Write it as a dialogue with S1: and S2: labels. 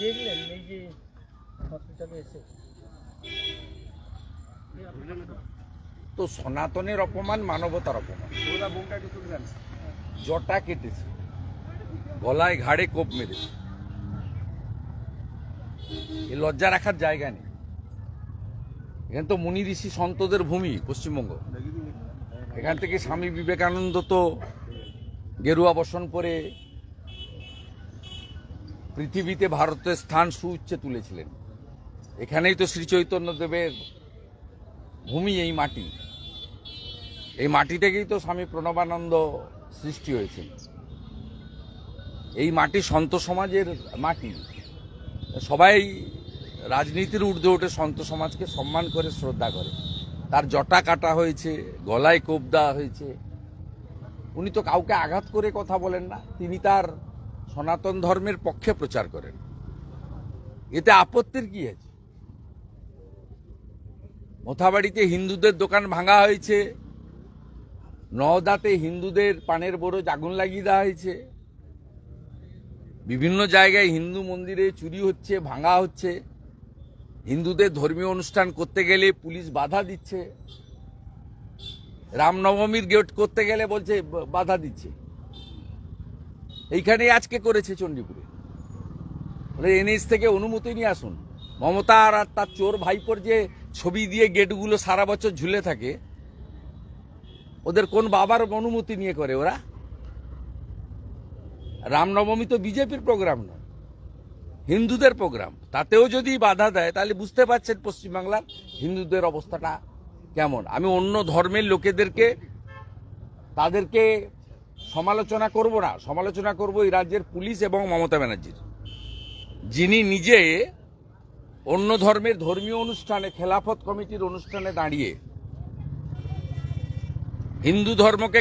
S1: দেখলেন এই যে হসপিটালে এসে।
S2: তো সনাতনের অপমান মানবতার অপমান। জটা কেটেছে গলায় ঘাড়ে কোপ মেরেছে। এ লজ্জা রাখার জায়গা নেই। এখানে তো মুনি ঋষি সন্তদের ভূমি পশ্চিমবঙ্গ। এখান থেকে স্বামী বিবেকানন্দ তো গেরুয়া বসন পরে পৃথিবীতে ভারতের স্থান সুউচ্চে তুলেছিলেন। এখানেই তো শ্রী চৈতন্য দেবের ভূমি, এই মাটি। এই মাটি থেকেই তো স্বামী প্রণবানন্দ সৃষ্টি হয়েছে এই মাটি সন্ত সমাজের মাটি। সবাই রাজনীতির ঊর্ধ্বে উঠে সন্ত সমাজকে সম্মান করে, শ্রদ্ধা করে। তার জটা কাটা হয়েছে, গলায় কোপ দেওয়া হয়েছে। উনি তো কাউকে আঘাত করে কথা বলেন না। তিনি তার সনাতন ধর্মের পক্ষে প্রচার করেন। এতে আপত্তির কি আছে? মোথাবাড়িতে হিন্দুদের দোকান ভাঙা হয়েছে, নওদাতে হিন্দুদের পানের বরজ আগুন লাগিয়ে দেওয়া হয়েছে, বিভিন্ন জায়গায় হিন্দু মন্দিরে চুরি হচ্ছে, ভাঙা হচ্ছে, হিন্দুদের ধর্মীয় অনুষ্ঠান করতে গেলে পুলিশ বাধা দিচ্ছে, রামনবমীর গেট করতে গেলে বলছে, বাধা দিচ্ছে। এইখানেই আজকে করেছে চণ্ডীপুরে। এনএস থেকে অনুমতি নিয়ে আসুন। মমতা আর তার চোর ভাইপোর যে ছবি দিয়ে গেটগুলো সারা বছর ঝুলে থাকে, ওদের কোন বাবার অনুমতি নিয়ে করে ওরা? রামনবমী তো বিজেপির প্রোগ্রাম নয়, হিন্দুদের প্রোগ্রাম। তাতেও যদি বাধা দেয়, তাহলে বুঝতে পারছেন পশ্চিমবাংলার হিন্দুদের অবস্থাটা কেমন। আমি অন্য ধর্মের লোকেদেরকে, তাদেরকে সমালোচনা করব না, সমালোচনা করব এই রাজ্যের পুলিশ এবং মমতা ব্যানার্জির। যিনি নিজে অন্য ধর্মের ধর্মীয় অনুষ্ঠানে, খেলাফত কমিটির অনুষ্ঠানে দাঁড়িয়ে হিন্দু ধর্মকে